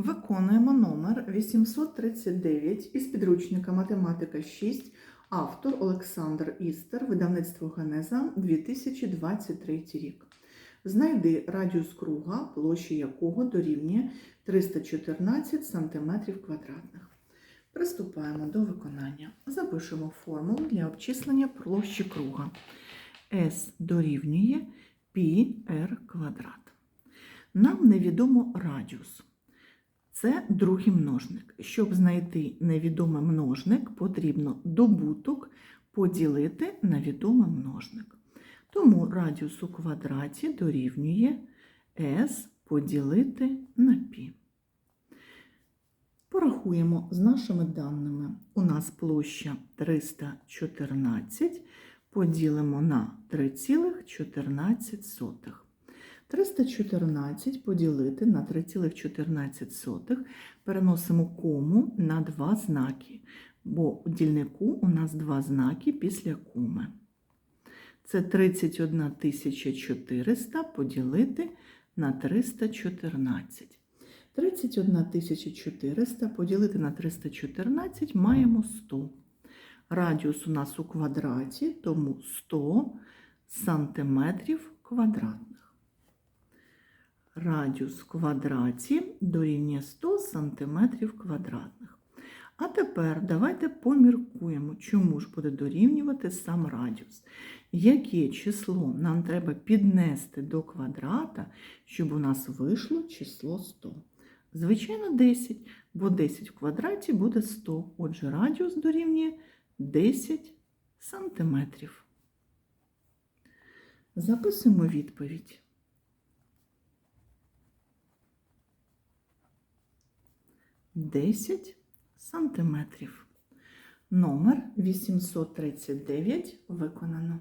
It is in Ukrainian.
Виконуємо номер 839 із підручника Математика 6, автор Олександр Істер, видавництво Генеза 2023 рік. Знайди радіус круга, площі якого дорівнює 314 см. Приступаємо до виконання. Запишемо формулу для обчислення площі круга. S дорівнює πr квадрат. Нам невідомо радіус. Це другий множник. Щоб знайти невідомий множник, потрібно добуток поділити на відомий множник. Тому радіус у квадраті дорівнює s поділити на π. Порахуємо з нашими даними. У нас площа 314 поділимо на 3,14. 314 поділити на 3,14 переносимо кому на два знаки, бо у дільнику у нас два знаки після коми. Це 31 400 поділити на 314. 31 400 поділити на 314 маємо 100. Радіус у нас у квадраті, тому 100 сантиметрів квадратних. Радіус в квадраті дорівнює 100 сантиметрів квадратних. А тепер давайте поміркуємо, чому ж буде дорівнювати сам радіус. Яке число нам треба піднести до квадрата, щоб у нас вийшло число 100? Звичайно, 10, бо 10 в квадраті буде 100. Отже, радіус дорівнює 10 сантиметрів. Записуємо відповідь. Десять сантиметрів. Номер 839 виконано.